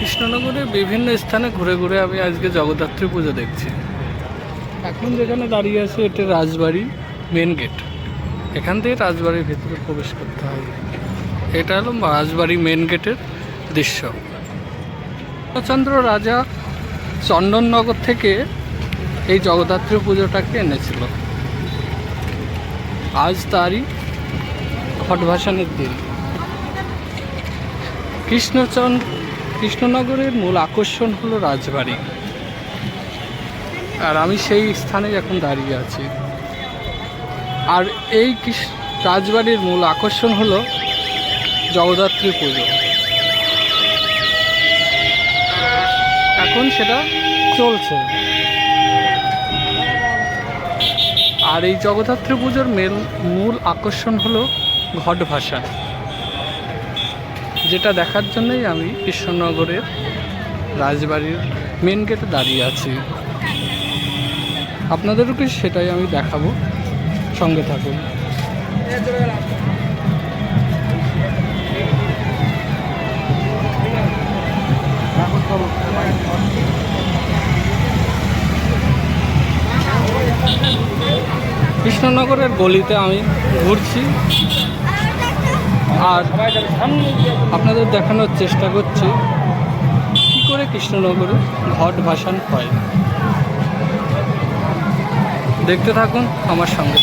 কৃষ্ণনগরের বিভিন্ন স্থানে ঘুরে ঘুরে আমি আজকে জগদ্ধাত্রী পুজো দেখছি। এখন যেখানে দাঁড়িয়ে আছে, এটা রাজবাড়ি মেন গেট এখান থেকে রাজবাড়ির ভিতরে প্রবেশ করতে হবে এটা হলো রাজবাড়ি মেন গেটের দৃশ্য। চন্দ্র রাজা চন্দননগর থেকে এই জগদ্ধাত্রী পুজোটাকে এনেছিল। আজ তারই ঘটভাসানের দিন। কৃষ্ণচন্দ্র কৃষ্ণনগরের মূল আকর্ষণ হলো রাজবাড়ি। আর আমি সেই স্থানে এখন দাঁড়িয়ে আছি। আর এই রাজবাড়ির মূল আকর্ষণ হলো জগদ্ধাত্রী পুজো। এখন সেটা চলছে। আর এই জগদ্ধাত্রী পুজোর মেল মূল আকর্ষণ হলো ঘট ভাষা। যেটা দেখার জন্যই আমি কৃষ্ণনগরের রাজবাড়ির মেন গেটে দাঁড়িয়ে আছি। আপনাদেরকে সেটাই আমি দেখাবো? সঙ্গে থাকুন। কৃষ্ণনগরের গলিতে আমি ঘুরছি। আর আপনাদের দেখানোর চেষ্টা করছি, কী করে কৃষ্ণনগরে ঘট ভাসান হয় দেখতে থাকুন আমার সঙ্গে।